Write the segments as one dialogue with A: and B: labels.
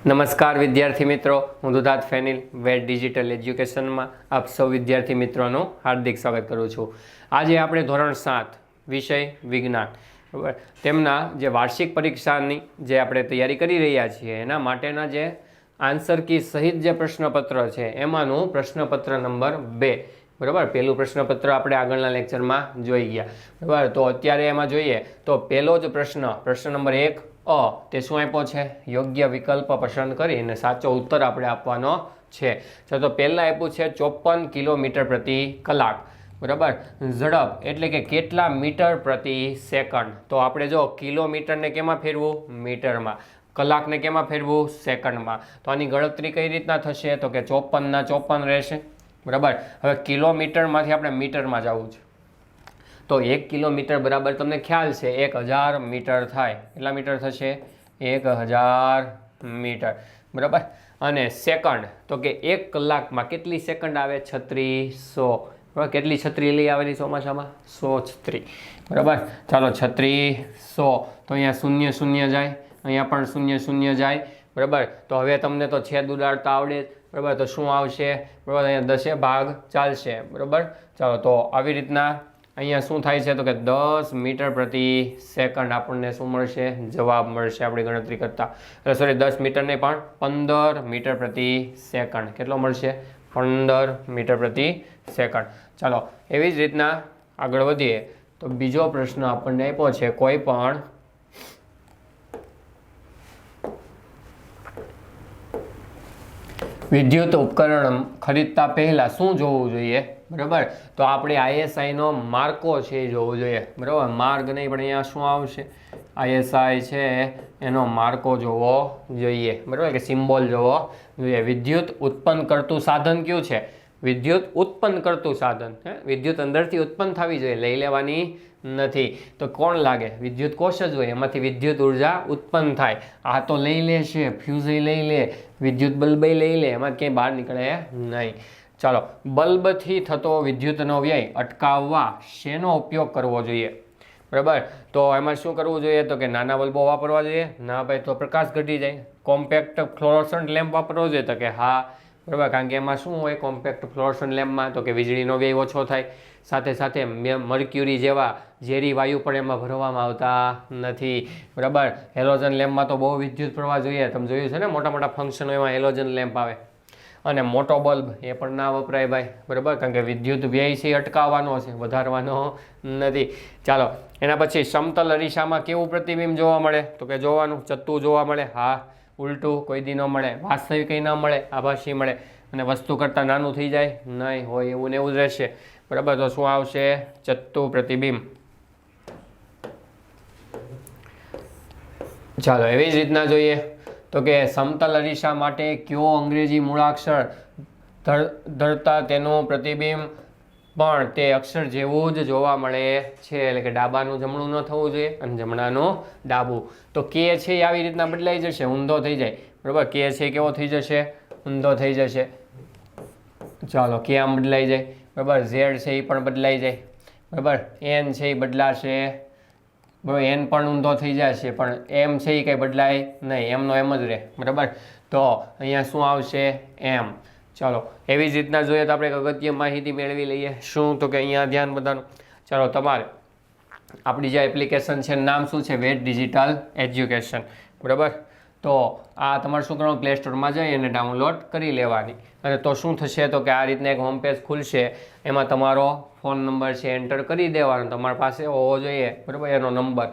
A: નમસ્કાર વિદ્યાર્થી મિત્રો, હું દુધાત ફેનિલ વેટ ડિજિટલ એજ્યુકેશનમાં આપ સૌ વિદ્યાર્થી મિત્રોનું હાર્દિક સ્વાગત કરું છું. આજે આપણે ધોરણ સાત, વિષય વિજ્ઞાન. તેમના જે વાર્ષિક પરીક્ષાની જે આપણે તૈયારી કરી રહ્યા છીએ, એના માટેના જે આન્સર કી સહિત જે પ્રશ્નપત્ર છે, એમાંનું પ્રશ્નપત્ર નંબર બે. બરાબર? પહેલું પ્રશ્નપત્ર આપણે આગળના લેક્ચરમાં જોઈ ગયા. બરાબર? તો અત્યારે એમાં જોઈએ તો પહેલો જ પ્રશ્ન પ્રશ્ન નંબર એક અ, તે શું આપ્યો છે? યોગ્ય વિકલ્પ પસંદ કરીને સાચો ઉત્તર આપણે આપવાનો છે. તો પહેલાં આપ્યું છે ચોપન કિલોમીટર પ્રતિ કલાક. બરાબર? ઝડપ એટલે કે કેટલા મીટર પ્રતિ સેકન્ડ? તો આપણે જો કિલોમીટરને કેમાં ફેરવું? મીટરમાં. કલાકને કેમાં ફેરવું? સેકન્ડમાં. તો આની ગણતરી કઈ રીતના થશે? તો કે ચોપનના ચોપન રહેશે. બરાબર? હવે કિલોમીટરમાંથી આપણે મીટરમાં જવું છે. તો એક કિલોમીટર બરાબર તમને ખ્યાલ છે, એક હજાર મીટર થાય. કેટલા મીટર થશે? એક હજાર મીટર. બરાબર? અને સેકન્ડ, તો કે એક કલાકમાં કેટલી સેકન્ડ આવે? છત્રીસો. બરાબર? કેટલી છત્રી લઈ આવેલી ચોમાસામાં? સો છત્રી. બરાબર? ચાલો, છત્રીસો. તો અહીંયા શૂન્ય શૂન્ય જાય. અહીંયા પણ શૂન્ય શૂન્ય જાય. બરાબર? તો હવે તમને તો છેદ ઉડાડતા આવડે. બરાબર? તો શું આવશે? બરાબર? અહીંયા દસે ભાગ ચાલશે. બરાબર? ચાલો, તો આવી રીતના અહીંયા શું થાય છે તો કે દસ મીટર પ્રતિ સેકન્ડ આપણને શું મળશે? જવાબ મળશે આપણી ગણતરી કરતાં. એટલે સોરી દસ મીટર નહીં, પણ પંદર મીટર પ્રતિ સેકન્ડ. કેટલો મળશે? પંદર મીટર પ્રતિ સેકન્ડ. ચાલો, એવી જ રીતના આગળ વધીએ. તો બીજો પ્રશ્ન આપણને આપ્યો છે, કોઈ પણ વિદ્યુત ઉપકરણ ખરીદતા પહેલાં શું જોવું જોઈએ? બરાબર? તો આપણે આઈએસઆઈનો માર્કો છે એ જોવો જોઈએ. બરાબર? માર્ગ નહીં, પણ અહીંયા શું આવશે? આઈએસઆઈ છે એનો માર્કો જોવો જોઈએ. બરાબર? કે સિમ્બોલ જોવો જોઈએ. વિદ્યુત ઉત્પન્ન કરતું સાધન કયું છે? વિદ્યુત ઉત્પન્ન કરતું સાધન. હે? વિદ્યુત અંદરથી ઉત્પન્ન થવી જોઈએ. લઈ લેવાની નથી. તો કોણ લાગે? વિદ્યુત કોષ જ હોય. એમાંથી વિદ્યુત ઊર્જા ઉત્પન્ન થાય. આ તો લઈ લે છે. ફ્યુઝ લઈ લે. વિદ્યુત બલ્બ લઈ લે. એમાં ક્યાંય બહાર નીકળે નહીં. ચાલો, બલ્બથી થતો વિદ્યુતનો વ્યય અટકાવવા શેનો ઉપયોગ કરવો જોઈએ? બરાબર? તો એમાં શું કરવું જોઈએ? તો કે નાના બલ્બો વાપરવા જોઈએ. ના ભાઈ, તો પ્રકાશ ઘટી જાય. કોમ્પેક્ટ ફ્લોરોસન્ટ લેમ્પ વાપરવો જોઈએ. તો કે હા, બરાબર? કારણ કે એમાં શું હોય, કોમ્પેક્ટ ફ્લોરોસન્ટ લેમ્પમાં તો કે વીજળીનો વ્યય ઓછો થાય. સાથે સાથે મર્ક્યુરી જેવા ઝેરી વાયુ પણ એમાં ભરવામાં આવતા નથી. બરાબર? હેલોજન લેમ્પમાં તો બહુ વિદ્યુત પ્રવાહ જોઈએ. તમે જોયું છે ને મોટા મોટા ફંક્શનો એમાં હેલોજન લેમ્પ આવે. અને મોટો બલ્બ એ પણ ના વપરાય ભાઈ, બરાબર? કારણ કે વિદ્યુત વ્યય છે અટકાવવાનો છે, વધારવાનો નથી. ચાલો, એના પછી સમતલ અરીસામાં કેવું પ્રતિબિંબ જોવા મળે? તો કે જોવાનું, ચત્તું જોવા મળે? હા, ઉલટું કોઈ દી ન મળે. વાસ્તવિક ન મળે, આભાસી મળે. અને વસ્તુ કરતાં નાનું થઈ જાય? નહીં હોય એવું ને એવું જ રહેશે. બરાબર? તો શું આવશે? ચત્તુ પ્રતિબિંબ. ચાલો, એવી જ રીતના જોઈએ. તો કે સમતલ અરીસા માટે કયો અંગ્રેજી મૂળાક્ષર ધર- ધરતા તેનું પ્રતિબિંબ? પણ તે અક્ષર જેવું જ જોવા મળે છે, એટલે કે ડાબાનું જમણું ન થવું જોઈએ અને જમણાનું ડાબું. તો કે છે એ આવી રીતના બદલાઈ જશે, ઊંધો થઈ જાય. બરાબર? કે છે કેવો થઈ જશે? ઊંધો થઈ જશે. ચાલો, કે આમ બદલાઈ જાય? બરાબર? ઝેડ છે એ પણ બદલાઈ જાય. બરાબર? એન છે એ બદલાશે. બરાબર, એન પણ ઊંધો થઈ જશે પણ એમ છે એ કંઈ બદલાય નહીં, એમનો એમ જ રહે, બરાબર? તો અહીંયા શું આવશે? એમ. ચાલો, એવી જ રીતના જોઈએ તો આપણે અગત્ય માહિતી મેળવી લઈએ. શું? તો કે અહીંયા ધ્યાન બધાનું. ચાલો, તમારે આપણી જે એપ્લિકેશન છે નામ શું છે? Wet digital education. બરાબર? તો આ તમારે શું કરવાનું પ્લે સ્ટોરમાં જઈ અને ડાઉનલોડ કરી લેવાની. અને તો શું થશે? તો કે આ રીતના એક હોમ પેજ ખુલશે. એમાં તમારો ફોન નંબર છે એન્ટર કરી દેવાનો. તમારી પાસે હોવો જોઈએ, બરાબર? એનો નંબર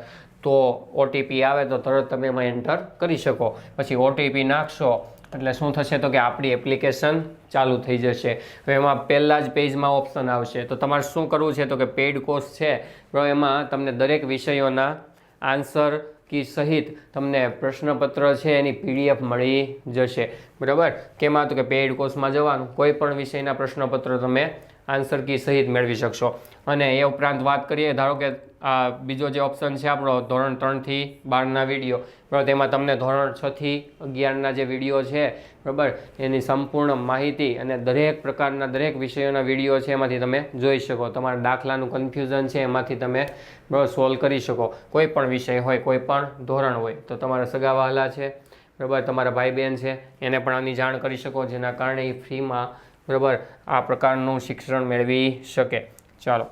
A: તો ઓટીપી આવે તો તરત તમે એમાં એન્ટર કરી શકો. પછી ઓટીપી નાખશો. એટલે શું થશે? તો કે આપણી એપ્લિકેશન ચાલુ થઈ જશે. હવે એમાં પહેલાં જ પેજમાં ઓપ્શન આવશે. તો તમારે શું કરવું છે? તો કે પેઇડ કોર્સ છે. એમાં તમને દરેક વિષયોના આન્સર કી સહિત તમને પ્રશ્નપત્ર છે, એની પીડીએફ મળી જશે. બરાબર? કેમાં તો કે પેઇડ કોર્સમાં જવાનું. કોઈ પણ વિષયના પ્રશ્નપત્ર તમે આન્સર કી સહિત મેળવી શકશો. અને એ ઉપરાંત વાત કરીએ, ધારો કે આ બીજો જે ઓપ્શન છે આપણો ધોરણ ત્રણથી બારના વીડિયો બરાબર, તેમાં તમને ધોરણ છથી અગિયારના જે વીડિયો છે, બરાબર, એની સંપૂર્ણ માહિતી અને દરેક પ્રકારના દરેક વિષયોના વીડિયો છે એમાંથી તમે જોઈ શકો. તમારા દાખલાનું કન્ફ્યુઝન છે એમાંથી તમે, બરાબર સોલ્વ કરી શકો. કોઈ પણ વિષય હોય, કોઈ પણ ધોરણ હોય, તો તમારા સગા વહાલા છે, બરાબર, તમારા ભાઈ બહેન છે, એને પણ આની જાણ કરી શકો, જેના કારણે એ ફ્રીમાં બરાબર? આ પ્રકારનું શિક્ષણ મેળવી શકે. ચાલો.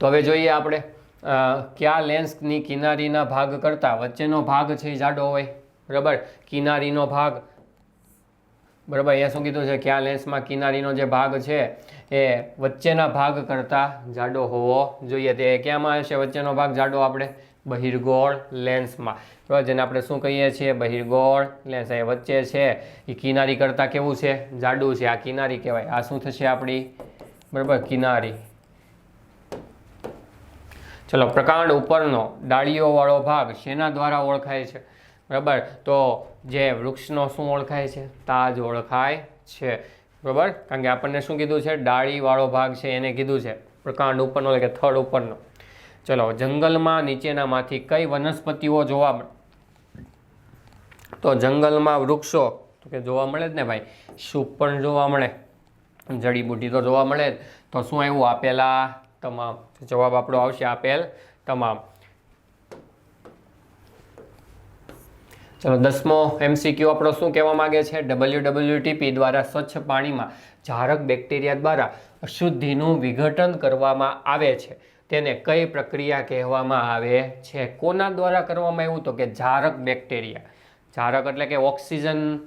A: તો હવે જોઈએ આપણે કયા લેન્સની કિનારીના ભાગ કરતાં વચ્ચેનો ભાગ છે એ જાડો હોય. બરાબર? કિનારીનો ભાગ. બરાબર? અહીંયા શું કીધું છે? કયા લેન્સમાં કિનારીનો જે ભાગ છે એ વચ્ચેના ભાગ કરતાં જાડો હોવો જોઈએ. તે ક્યાંમાં હશે વચ્ચેનો ભાગ જાડો આપણે બહિર્ગોળ લેન્સમાં. બરાબર? જેને આપણે શું કહીએ છીએ? બહિર્ગોળ લેન્સ. એ વચ્ચે છે. એ કિનારી કરતાં કેવું છે? જાડું છે. આ કિનારી કહેવાય. આ શું થશે આપણી? બરાબર? કિનારી. ચલો, પ્રકાંડ ઉપરનો ડાળીઓવાળો ભાગ શેના દ્વારા ઓળખાય છે? બરાબર? તો જે વૃક્ષનો શું ઓળખાય છે? તાજ ઓળખાય છે. બરાબર? કારણ કે આપણને શું કીધું છે? ડાળીવાળો ભાગ છે. એને કીધું છે. પ્રકાંડ ઉપરનો, એટલે કે થડ ઉપરનો. ચલો, જંગલમાં નીચેનામાંથી કઈ વનસ્પતિઓ જોવા તો જંગલમાં વૃક્ષો, તો કે જોવા મળે જ ને ભાઈ? સૂપ પણ જોવા મળે જડીબુટી તો જોવા મળે જ. તો શું આવ્યું? આપેલા, તમામ. જવાબ આપણો આવશે આપેલ, તમામ. ચલો, દસમો એમસીક્યુ આપણો શું કહેવા માગે છે? ડબલ્યુ ડબલ્યુટીપી દ્વારા સ્વચ્છ પાણીમાં જારક બેક્ટેરિયા દ્વારા અશુદ્ધિનું વિઘટન કરવામાં આવે છે. તેને કઈ પ્રક્રિયા કહેવામાં આવે છે? કોના દ્વારા કરવામાં આવ્યું તો કે જારક બેક્ટેરિયા. જારક એટલે કે ઓક્સિજન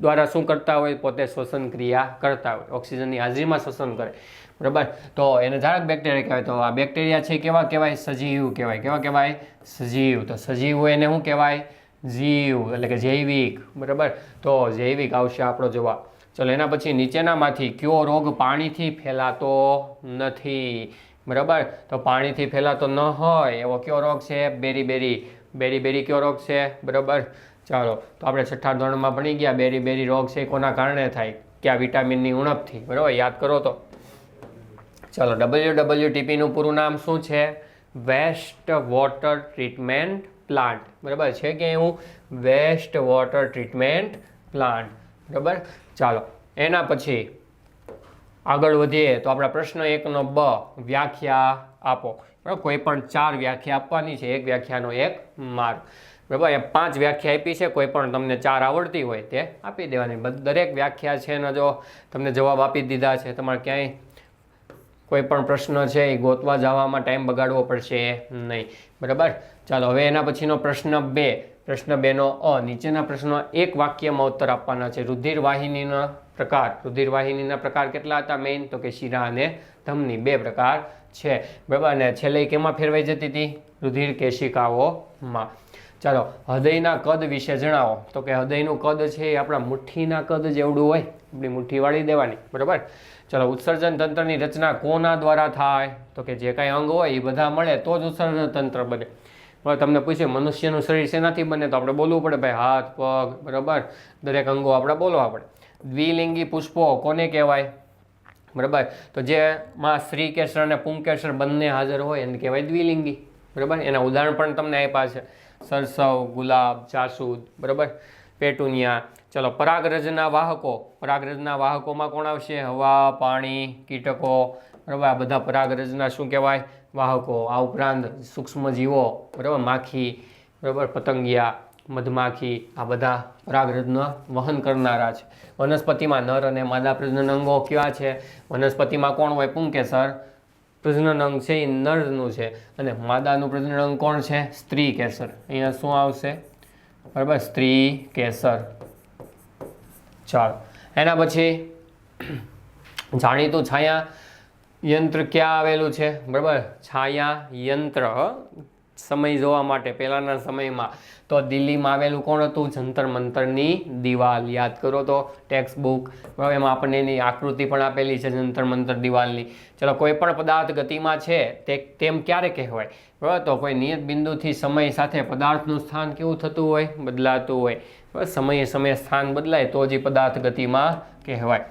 A: દ્વારા શું કરતા હોય? પોતે શ્વસન ક્રિયા કરતા હોય. ઓક્સિજનની હાજરીમાં શ્વસન કરે. બરાબર? તો એને જારક બેક્ટેરિયા કહેવાય. તો આ બેક્ટેરિયા છે કેવા કહેવાય? સજીવ કહેવાય. કેવા કહેવાય? સજીવ. તો સજીવ એને શું કહેવાય? જીવ, એટલે કે જૈવિક. બરાબર? તો જૈવિક આવશે આપણો જવાબ. ચલો, એના પછી નીચેનામાંથી કયો રોગ પાણીથી ફેલાતો નથી? બરાબર? તો પાણીથી ફેલાતો ન હોય, એવો કયો રોગ છે? બેરી બેરી બેરી બેરી કયો રોગ છે? બરાબર? ચાલો, તો આપણે છઠ્ઠા ધોરણમાં ભણી ગયા, બેરી બેરી રોગ છે કોના કારણે થાય? કયા વિટામિનની ઉણપથી? બરાબર? યાદ કરો તો. ચાલો ડબલ્યુ ડબલ્યુ ટીપીનું પૂરું નામ શું છે? Waste water treatment plant. બરાબર? છે કે એવું? Waste water treatment plant. બરાબર? ચાલો, એના પછી આગળ વધીએ તો આપણા પ્રશ્ન એકનો બ, વ્યાખ્યા આપો. બરાબર, કોઈ પણ ચાર વ્યાખ્યા આપવાની છે, એક વ્યાખ્યાનો એક માર્ગ બરાબર એ પાંચ વ્યાખ્યા આપી છે, કોઈ પણ તમને ચાર આવડતી હોય તે આપી દેવાની. દરેક વ્યાખ્યા છે ને જો તમને જવાબ આપી દીધા છે, તમારે ક્યાંય કોઈ પણ પ્રશ્ન છે એ ગોતવા જવામાં ટાઈમ બગાડવો પડશે નહીં. બરાબર? ચાલો, હવે એના પછીનો પ્રશ્ન બે. પ્રશ્ન બેનો અ. નીચેના પ્રશ્નો એક વાક્યમાં ઉત્તર આપવાના છે. રુધિર વાહિનીના પ્રકાર. રુધિરવાહિનીના પ્રકાર કેટલા હતા? મેઇન તો કે શિરા અને ધમની બે પ્રકાર છે. બરાબર? અને છેલ્લે કેમાં ફેરવાઈ જતી હતી? રુધિર કેશિકાઓમાં. ચાલો, હૃદયના કદ વિશે જણાવો. તો કે હૃદયનું કદ છે એ આપણા મુઠ્ઠીના કદ જેવડું હોય. આપણી મુઠ્ઠી વાળી દેવાની. બરાબર? ચલો, ઉત્સર્જન તંત્રની રચના કોના દ્વારા થાય? તો કે જે કાંઈ અંગ હોય એ બધા મળે તો જ ઉત્સર્જન તંત્ર બને. તમને પૂછ્યું, મનુષ્યનું શરીર શેનાથી બને? તો આપણે બોલવું પડે, ભાઈ, હાથ, પગ, બરાબર? દરેક અંગો આપણે બોલવા પડે. દ્વિલિંગી પુષ્પો કોને કહેવાય? બરાબર? તો જેમાં સ્ત્રી કેસર અને પુંકેસર બંને હાજર હોય એને કહેવાય દ્વિલિંગી. બરાબર? એના ઉદાહરણ પણ તમને આપ્યા છે. સરસવ, ગુલાબ, જાસૂદ, બરાબર? પેટુનિયા. ચલો, પરાગરજના વાહકો. પરાગરજના વાહકોમાં કોણ આવશે? હવા, પાણી, કીટકો. બરાબર? આ બધા પરાગરજના શું કહેવાય? વાહકો. આ ઉપરાંત સૂક્ષ્મજીવો. બરાબર? માખી. બરાબર? પતંગિયા. મધમાખી, આ બધા પરાગરજન વહન કરનારા છે. વનસ્પતિમાં નર અને માદા પ્રજનન અંગો કયા છે? વનસ્પતિમાં કોણ હોય? પુંકેસર પ્રજનન અંગ છે એ નરનું છે. અને માદાનું પ્રજનન અંગ કોણ છે? સ્ત્રી કેસર. અહીંયા શું આવશે? બરાબર, સ્ત્રી કેસર. ચાલો. એના પછી જાણીતું છાયા યંત્ર ક્યાં આવેલું છે? બરાબર, છાયા યંત્ર સમય જોવા માટે, પહેલાંના સમયમાં. તો દિલ્હીમાં આવેલું કોણ હતું? જંતર મંતરની દિવાલ. યાદ કરો તો ટેક્સ્ટ બુક બરાબર એમાં આપણને એની આકૃતિ પણ આપેલી છે, જંતર મંતર દિવાલની. ચલો, કોઈ પણ પદાર્થ ગતિમાં છે, તે તેમ ક્યારે કહેવાય? બરાબર, તો કોઈ નિયત બિંદુથી સમય સાથે પદાર્થનું સ્થાન કેવું થતું હોય? બદલાતું હોય. બરાબર, સમયે સમયે સ્થાન બદલાય તો જ પદાર્થ ગતિમાં કહેવાય.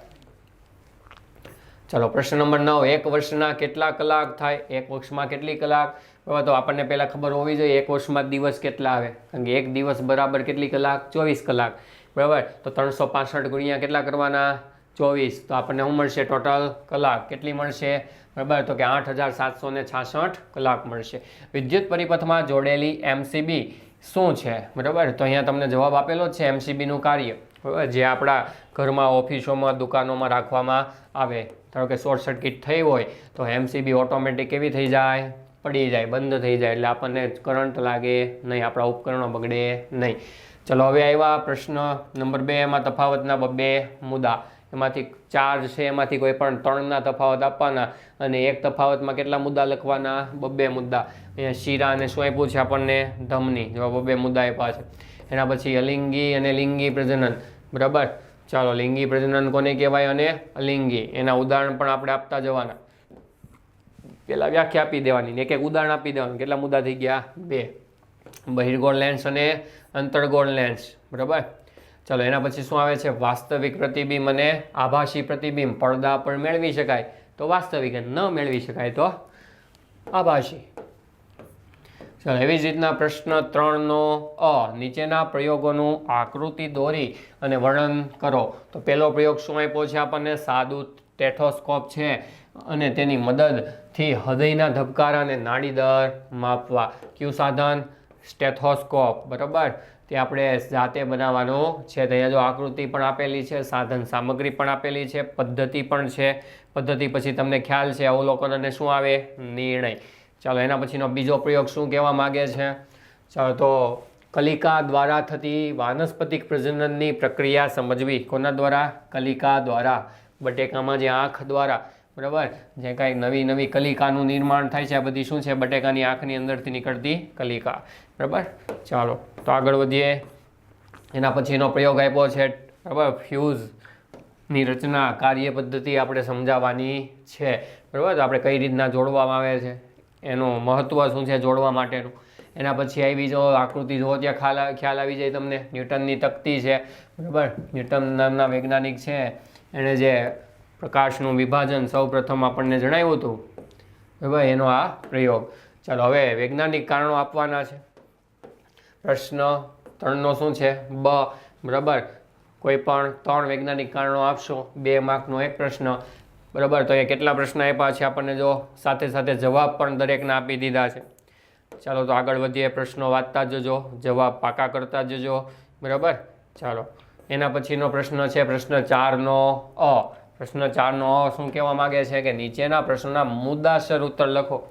A: ચલો, પ્રશ્ન નંબર નવ, એક વર્ષના કેટલા કલાક થાય? એક વર્ષમાં કેટલી કલાક? બરાબર તો આપણને પહેલાં ખબર હોવી જોઈએ, એક વર્ષમાં દિવસ કેટલા આવે? કારણ કે એક દિવસ બરાબર કેટલી કલાક? ચોવીસ કલાક. બરાબર? તો ત્રણસો પાસઠ ગુણ્યા કેટલા કરવાના? ચોવીસ. તો આપણને શું મળશે? ટોટલ કલાક. કેટલી મળશે? બરાબર? તો કે આઠ હજાર સાતસો છાસઠ કલાક મળશે. વિદ્યુત પરિપથમાં જોડેલી એમસીબી શું છે? બરાબર? તો અહીંયા તમને જવાબ આપેલો છે એમસીબીનું કાર્ય. જે આપણા ઘરમાં, ઓફિસોમાં, દુકાનોમાં રાખવામાં આવે. ધારો કે શોર્ટ સર્કિટ થઈ હોય તો એમસીબી ઓટોમેટિક કેવી થઈ જાય? પડી જાય, બંધ થઈ જાય. એટલે આપણને કરંટ લાગે નહીં, આપણા ઉપકરણો બગડે નહીં. ચલો, હવે આવ્યા પ્રશ્ન નંબર બે, એમાં તફાવતના બે મુદ્દા. એમાંથી ચાર છે, એમાંથી કોઈ પણ ત્રણના તફાવત આપવાના અને એક તફાવતમાં કેટલા મુદ્દા લખવાના? બબ્બે મુદ્દા. અહીંયા શીરા અને શું આપ્યું છે આપણને? ધમની. જેવા બબ્બે મુદ્દા આપ્યા છે. એના પછી અલિંગી અને લિંગી પ્રજનન. બરાબર? ચાલો, લિંગી પ્રજનન કોને કહેવાય અને અલિંગી? એના ઉદાહરણ પણ આપણે આપતા જવાના. પેલા વ્યાખ્યા આપી દેવાની એક એક ઉદાહરણ આપી દેવાનું. કેટલા મુદ્દા થઈ ગયા? બે. બહિર્ગોળ લેન્સ અને અંતર્ગોળ લેન્સ. બરાબર? ચાલો, એના પછી શું આવે છે? વાસ્તવિક પ્રતિબિંબ અને આભાસી પ્રતિબિંબ. પડદા પર મેળવી શકાય તો વાસ્તવિક ન મેળવી શકાય તો આભાસી. ચાલો, એવી જ રીતના પ્રશ્ન ત્રણનો અ, નીચેના પ્રયોગોનું આકૃતિ દોરી અને વર્ણન કરો. તો પહેલો પ્રયોગ શું આપ્યો છે આપણને? સાદું ટેથોસ્કોપ છે અને તેની મદદથી હૃદયના ધબકારા અને નાડી દર માપવા. કયું સાધન? સ્ટેથોસ્કોપ. બરાબર? તે આપણે જાતે બનાવવાનું છે. તો અહીંયા જો આકૃતિ પણ આપેલી છે, સાધન સામગ્રી પણ આપેલી છે, પદ્ધતિ પણ છે. પદ્ધતિ પછી તમને ખ્યાલ છે, અવલોકન અને શું આવે? નિર્ણય. ચાલો, એના પછીનો બીજો પ્રયોગ શું કહેવા માગે છે? ચાલો, તો કલિકા દ્વારા થતી વાનસ્પતિક પ્રજનનની પ્રક્રિયા સમજવી. કોના દ્વારા? કલિકા દ્વારા. બટેકામાં જે આંખ દ્વારા. બરાબર? જે કાંઈ નવી નવી કલિકાનું નિર્માણ થાય છે, આ બધી શું છે? બટેકાની આંખની અંદરથી નીકળતી કલિકા. બરાબર? ચાલો, તો આગળ વધીએ. એના પછીનો પ્રયોગ આપ્યો છે. બરાબર? ફ્યુઝની રચના કાર્ય પદ્ધતિ આપણે સમજાવવાની છે. બરાબર? આપણે કઈ રીતના જોડવામાં આવે છે? એનું મહત્ત્વ શું છે જોડવા માટેનું. એના પછી આવી જો આકૃતિ જુઓ ત્યાં ખ્યાલ ખ્યાલ આવી જાય તમને. ન્યૂટનની તકતી છે, બરાબર? ન્યૂટન નામના વૈજ્ઞાનિક છે. એણે જે પ્રકાશનું વિભાજન સૌ આપણને જણાવ્યું હતું, બરાબર? એનો આ પ્રયોગ. ચાલો, હવે વૈજ્ઞાનિક કારણો આપવાના છે. પ્રશ્ન ત્રણનો શું છે? બ, બરાબર? કોઈ પણ ત્રણ વૈજ્ઞાનિક કારણો આપશો, બે માર્કનો એક પ્રશ્ન. બરાબર? તો એ કેટલા પ્રશ્ન આપ્યા છે આપણને જો સાથે સાથે જવાબ પણ દરેકના આપી દીધા છે. ચાલો, તો આગળ વધીએ પ્રશ્નો વાંચતા જજો, જવાબ પાકા કરતા જજો. બરાબર? ચાલો, એના પછીનો પ્રશ્ન છે, પ્રશ્ન ચારનો અ. પ્રશ્ન ચારનો અ શું કહેવા માગે છે કે નીચેના પ્રશ્નના મુદ્દાસર ઉત્તર લખો.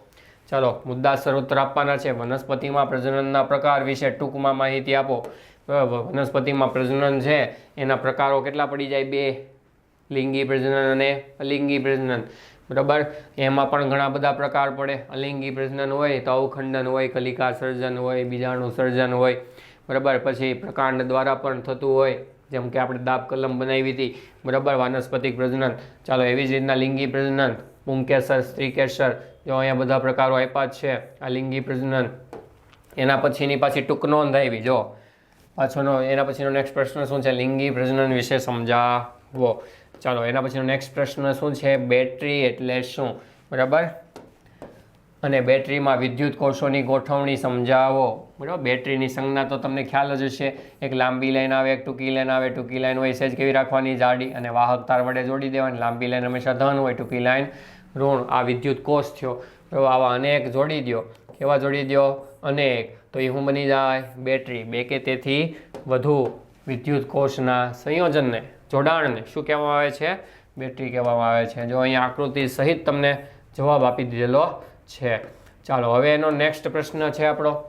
A: ચાલો, મુદ્દાસર ઉત્તર આપવાના છે. વનસ્પતિમાં પ્રજનનના પ્રકાર વિશે ટૂંકમાં માહિતી આપો. વનસ્પતિમાં પ્રજનન છે, એના પ્રકારો કેટલા પડી જાય? બે. લિંગી પ્રજનન અને અલિંગી પ્રજનન. બરાબર? એમાં પણ ઘણા બધા પ્રકાર પડે. અલિંગી પ્રજનન હોય તો અવખંડન હોય, કલિકા સર્જન હોય, બીજાણુ સર્જન હોય. બરાબર? પછી પ્રકાંડ દ્વારા પણ થતું હોય, જેમ કે આપણે દાબ કલમ બનાવી હતી. બરાબર? વાનસ્પતિક પ્રજનન. ચાલો, એવી જ રીતના લિંગી પ્રજનન. પુંકેસર, સ્ત્રીકેસર, જો અહીંયા બધા પ્રકારો આપ્યા જ છે, આ લિંગી પ્રજનન. એના પછીની પાછી ટૂંક નોંધ આવી, જો. પાછળનો એના પછીનો નેક્સ્ટ પ્રશ્ન શું છે? લિંગી પ્રજનન વિશે સમજાવો. ચાલો, એના પછીનો નેક્સ્ટ પ્રશ્ન શું છે? બેટરી એટલે શું? બરાબર? અને બેટરીમાં વિદ્યુત કોષોની ગોઠવણી સમજાવો. બરાબર? બેટરીની સંજ્ઞા તો તમને ખ્યાલ જ હશે. એક લાંબી લાઈન આવે, એક ટૂંકી લાઈન આવે. ટૂંકી લાઈન હોય સેજ કેવી રાખવાની? જાડી અને વાહક તાર વડે જોડી દેવાની. લાંબી લાઈન હંમેશા ધન હોય, ટૂંકી લાઈન ઋણ. આ વિદ્યુત કોષ થયો. બરાબર? આવા અનેક જોડી દો. કેવા જોડી દો? અનેક. તો એ શું બની જાય? બેટરી. બે કે તેથી વધુ વિદ્યુત કોષના સંયોજનને. જોડાણને શું કહેવામાં આવે છે? બેટરી કહેવામાં આવે છે. જો અહીંયા આકૃતિ સહિત તમને જવાબ આપી દીધેલો છે. ચાલો, હવે એનો નેક્સ્ટ પ્રશ્ન છે આપણો.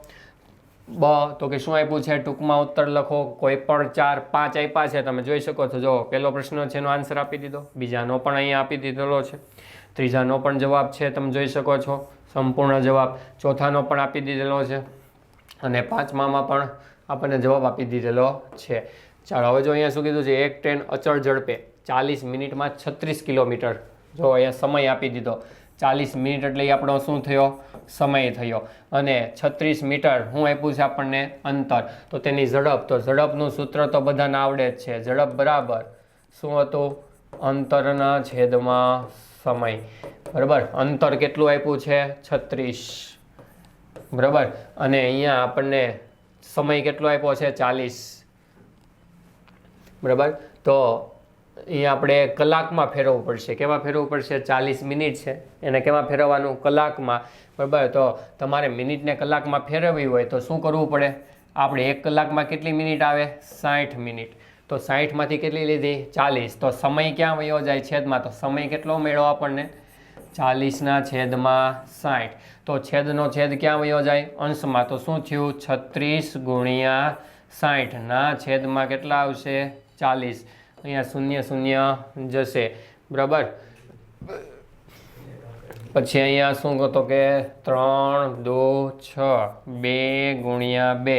A: બ, તો કે શું આપ્યું છે? ટૂંકમાં ઉત્તર લખો. કોઈ પણ ચાર, પાંચ આપ્યા છે, તમે જોઈ શકો છો. જો, પહેલો પ્રશ્ન છે, એનો આન્સર આપી દીધો. બીજાનો પણ અહીંયા આપી દીધેલો છે. ત્રીજાનો પણ જવાબ છે, તમે જોઈ શકો છો. સંપૂર્ણ જવાબ. ચોથાનો પણ આપી દીધેલો છે. અને પાંચમામાં પણ આપણને જવાબ આપી દીધેલો છે. ચાલો, હવે જો અહીંયા શું કીધું છે, એક ટ્રેન અચળ ઝડપે ચાલીસ મિનિટમાં છત્રીસ કિલોમીટર. જો અહીંયા સમય આપી દીધો, ચાલીસ મિનિટ એટલે આપણો શું થયો? સમય થયો. અને છત્રીસ મીટર હું આપ્યું છે આપણને અંતર. તો તેની ઝડપ, તો ઝડપનું સૂત્ર તો બધાને આવડે જ છે. ઝડપ બરાબર શું હતું? અંતરના છેદમાં સમય. બરાબર? અંતર કેટલું આપ્યું છે? છત્રીસ. બરાબર? અને અહીંયા આપણને સમય કેટલો આપ્યો છે? ચાલીસ. બરાબર? તો એ આપણે કલાકમાં ફેરવવું પડશે. કેમાં ફેરવવું પડશે? ચાલીસ મિનિટ છે. એને કેમાં ફેરવવાનું? કલાકમાં. બરાબર? તો તમારે મિનિટને કલાકમાં ફેરવવી હોય તો શું કરવું પડે? આપણે એક કલાકમાં કેટલી મિનિટ આવે? સાઠ મિનિટ. તો સાઠમાંથી કેટલી લીધી? ચાલીસ. તો સમય ક્યાં વયો જાય છેદમાં? તો સમય કેટલો મેળવો આપણને? ચાલીસના છેદમાં સાઠ. તો છેદનો છેદ ક્યાં વયો જાય? અંશમાં. તો શું થયું? છત્રીસ ગુણ્યા સાઠના છેદમાં કેટલા આવશે? ચાલીસ. અહીંયા શૂન્ય શૂન્ય જશે. બરાબર? પછી અહીંયા શું કહો તો કે ત્રણ, દો, છ, બે ગુણ્યા બે.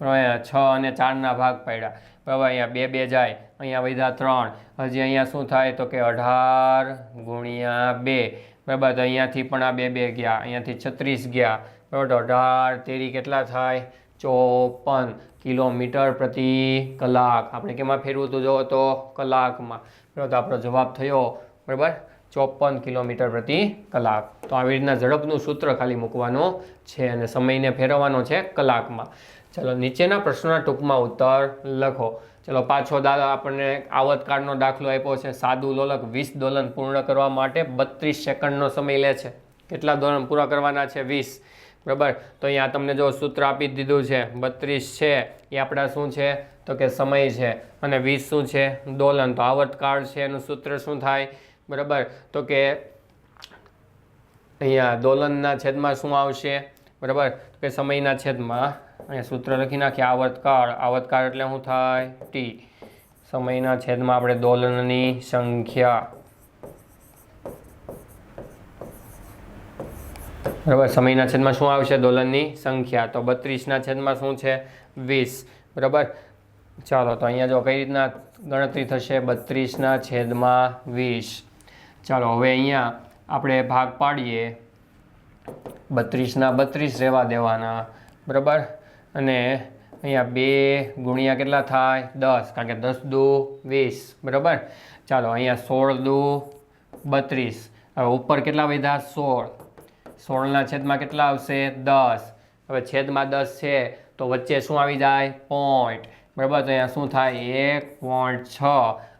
A: અહીંયા છ અને ચારના ભાગ પાડ્યા. બરાબર? અહીંયા બે બે જાય. અહીંયા વધ્યા ત્રણ. હજી અહીંયા શું થાય તો કે અઢાર ગુણ્યા બે. બરાબર? અહીંયાથી પણ આ બે બે ગયા. અહીંયાથી છત્રીસ ગયા. બરાબર? અઢાર, તેરી કેટલા થાય? ચોપન કિલોમીટર પ્રતિ કલાક. આપણે કેમાં ફેરવું હતું જો તો કલાકમાં. તો આપણો જવાબ થયો, બરાબર? ચોપન કિલોમીટર પ્રતિ કલાક. તો આવી રીતના ઝડપનું સૂત્ર ખાલી મૂકવાનું છે અને સમયને ફેરવવાનો છે કલાકમાં. ચલો, નીચેના પ્રશ્નોના ટૂંકમાં ઉત્તર લખો. ચલો, પાછો દાદા આપણને આવતકાળનો દાખલો આપ્યો છે. સાદું લોલક વીસ દોલન પૂર્ણ કરવા માટે બત્રીસ સેકન્ડનો સમય લે છે. કેટલા દોલન પૂરા કરવાના છે? વીસ. બરાબર? તો અહીંયા તમને જો સૂત્ર આપી દીધું છે, બત્રીસ છે, એ આપણા શું છે? તો કે સમય છે. અને વીસ શું છે? દોલન. તો આવર્તકાળ છે, એનું સૂત્ર શું થાય? બરાબર? તો કે અહીંયા દોલનના છેદમાં શું આવશે? બરાબર? તો કે સમયના છેદમાં, અહીંયા સૂત્ર લખી નાખીએ, આવર્તકાળ. આવર્તકાળ એટલે શું થાય? ટી. સમયના છેદમાં આપણે દોલનની સંખ્યા. બરાબર? સમયના છેદમાં શું આવશે? દોલનની સંખ્યા. તો બત્રીસના છેદમાં શું છે? વીસ. બરાબર? ચાલો, તો અહીંયા જો કઈ રીતના ગણતરી થશે? બત્રીસના છેદમાં વીસ. ચાલો, હવે અહીંયા આપણે ભાગ પાડીએ. બત્રીસના બત્રીસ રહેવા દેવાના. બરાબર? અને અહીંયા બે ગુણ્યા કેટલા થાય? દસ. કારણ કે દસ દુ વીસ. બરાબર? ચાલો, અહીંયા સોળ દુ બત્રીસ. હવે ઉપર કેટલા વધ્યા? સોળ. સોળના છેદમાં કેટલા આવશે? દસ. હવે છેદમાં દસ છે, તો વચ્ચે શું આવી જાય? પોઈન્ટ બરાબર? તો અહીંયા શું થાય? એક પોઈન્ટ છ.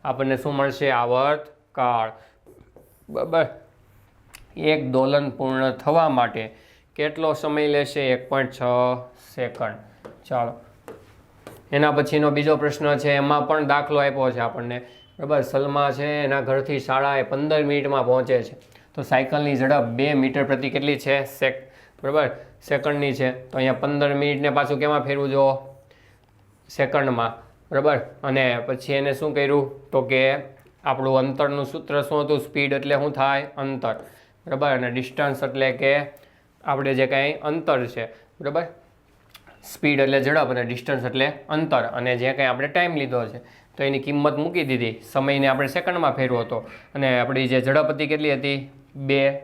A: આપણને શું મળશે? આવર્ત કાળ. બરાબર? એક દોલન પૂર્ણ થવા માટે કેટલો સમય લેશે? એક પોઈન્ટ છ સેકન્ડ. ચાલો. એના પછીનો બીજો પ્રશ્ન છે, એમાં પણ દાખલો આપ્યો છે આપણને. બરાબર? સલમા છે, એના ઘરથી શાળાએ પંદર મિનિટમાં પહોંચે છે. તો સાયકલની ઝડપ બે મીટર પ્રતિ કેટલી છે? સેક, બરાબર? સેકન્ડની છે. તો અહીંયા પંદર મિનિટને પાછું કેમાં ફેરવું જો સેકન્ડમાં, બરાબર? અને પછી એને શું કર્યું? તો કે આપણું અંતરનું સૂત્ર શું હતું? સ્પીડ એટલે શું થાય? અંતર, બરાબર? અને ડિસ્ટન્સ એટલે કે આપણે જે કાંઈ અંતર છે, બરાબર? સ્પીડ એટલે ઝડપ અને ડિસ્ટન્સ એટલે અંતર. અને જે કંઈ આપણે ટાઈમ લીધો છે, તો એની કિંમત મૂકી દીધી. સમયને આપણે સેકન્ડમાં ફેરવો હતો. અને આપણી જે ઝડપ હતી કેટલી હતી? બે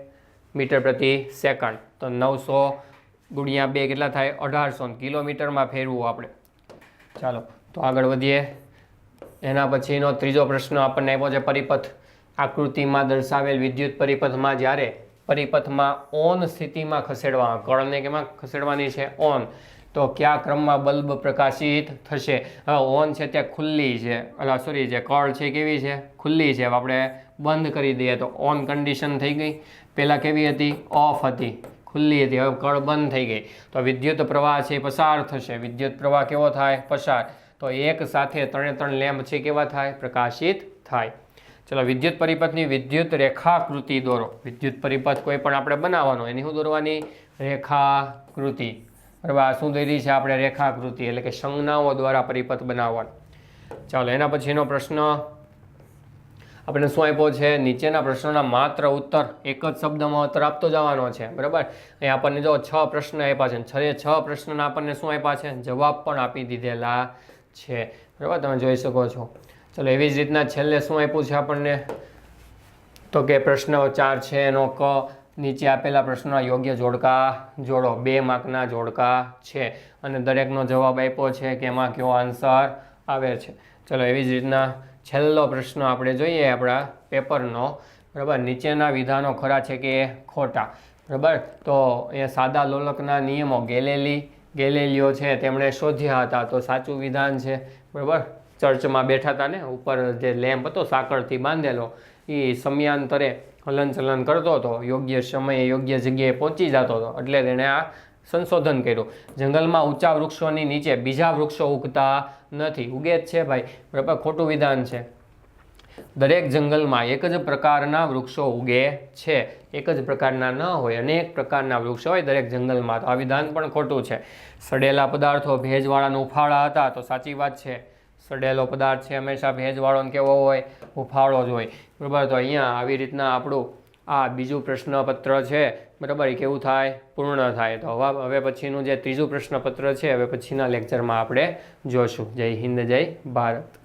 A: મીટર પ્રતિ સેકન્ડ. તો નવસો ગુણ્યા બે કેટલા થાય? અઢારસો. કિલોમીટરમાં ફેરવું આપણે. ચાલો, તો આગળ વધીએ. એના પછીનો ત્રીજો પ્રશ્ન આપણને આપ્યો છે પરિપથ. આકૃતિમાં દર્શાવેલ વિદ્યુત પરિપથમાં જ્યારે પરિપથમાં ઓન સ્થિતિમાં ખસેડવા કળને કેમાં ખસેડવાની છે? ઓન. તો કયા ક્રમમાં બલ્બ પ્રકાશિત થશે? હવે ઓન છે ત્યાં ખુલ્લી છે. અલા સોરી જે કળ છે કેવી છે? ખુલ્લી છે. આપણે બંધ કરી દઈએ તો ઓન કન્ડિશન થઈ ગઈ. પહેલાં કેવી હતી? ઓફ હતી. ખુલ્લી હતી. હવે કળ બંધ થઈ ગઈ. તો વિદ્યુત પ્રવાહ છે પસાર થશે. વિદ્યુત પ્રવાહ કેવો થાય? પસાર. તો એક સાથે ત્રણે ત્રણ લેમ્પ છે કેવા થાય? પ્રકાશિત થાય. ચલો, વિદ્યુત પરિપથની વિદ્યુત રેખાકૃતિ દોરો. વિદ્યુત પરિપથ કોઈ પણ આપણે બનાવવાનો એની શું દોરવાની? રેખાકૃતિ. બરાબર આ શું દોરી છે આપણે રેખાકૃતિ, એટલે કે સંજ્ઞાઓ દ્વારા પરિપથ બનાવવાનો. ચાલો, એના પછીનો પ્રશ્ન. આપણે શું આપ્યો છે? નીચેના પ્રશ્નોના માત્ર ઉત્તર, એક જ શબ્દમાં ઉત્તર આપતો જવાનો છે, બરાબર? અહીં આપણને જો છ પ્રશ્ન આપ્યા છે, છ છ પ્રશ્નના આપણને શું આપ્યા છે? જવાબ પણ આપી દીધેલા છે, બરાબર? તમે જોઈ શકો છો. ચલો, એવી જ રીતના છેલ્લે શું આપ્યું છે આપણને? તો કે પ્રશ્ન ચાર છે, એનો ક નીચે આપેલા પ્રશ્નોના યોગ્ય જોડકા જોડો. બે માર્કના જોડકા છે. અને દરેકનો જવાબ આપ્યો છે કે એમાં કયો આન્સર આવે છે. ચલો, એવી જ રીતના છેલ્લો પ્રશ્ન આપણે જોઈએ આપણા પેપરનો. બરાબર? નીચેના વિધાનો ખરા છે કે ખોટા? બરાબર? તો એ સાદા લોલકના નિયમો ગેલેલી, ગેલેલીઓ છે, તેમણે શોધ્યા હતા. તો સાચું વિધાન છે. બરાબર? ચર્ચમાં બેઠા હતા ને, ઉપર જે લેમ્પ હતો, સાંકળથી બાંધેલો એ સમયાંતરે હલનચલન કરતો હતો, યોગ્ય સમયે યોગ્ય જગ્યાએ પહોંચી જતો હતો, એટલે તેણે આ સંશોધન કર્યું. જંગલમાં ઊંચા વૃક્ષોની નીચે બીજા વૃક્ષો ઉગતા નથી. ઉગે જ છે ભાઈ, બરાબર, ખોટું વિધાન છે. દરેક જંગલમાં એક જ પ્રકારના વૃક્ષો ઉગે છે. એક જ પ્રકારના ન હોય, અનેક પ્રકારના વૃક્ષો હોય દરેક જંગલમાં. તો આ વિધાન પણ ખોટું છે. સડેલા પદાર્થો ભેજવાળાનું ઉફાળા હતા, તો સાચી વાત છે. સડેલો પદાર્થ છે, હંમેશા ભેજવાળો કેવો હોય, હુફાળો જ હોય. બરાબર? તો અહીંયા આવી રીતના આપણું આ બીજું પ્રશ્નપત્ર છે, બરાબર? એ કેવું થાય? પૂર્ણ થાય. તો હવે હવે પછીનું જે ત્રીજું પ્રશ્નપત્ર છે, હવે પછીના લેક્ચરમાં આપણે જોશું. જય હિન્દ, જય ભારત.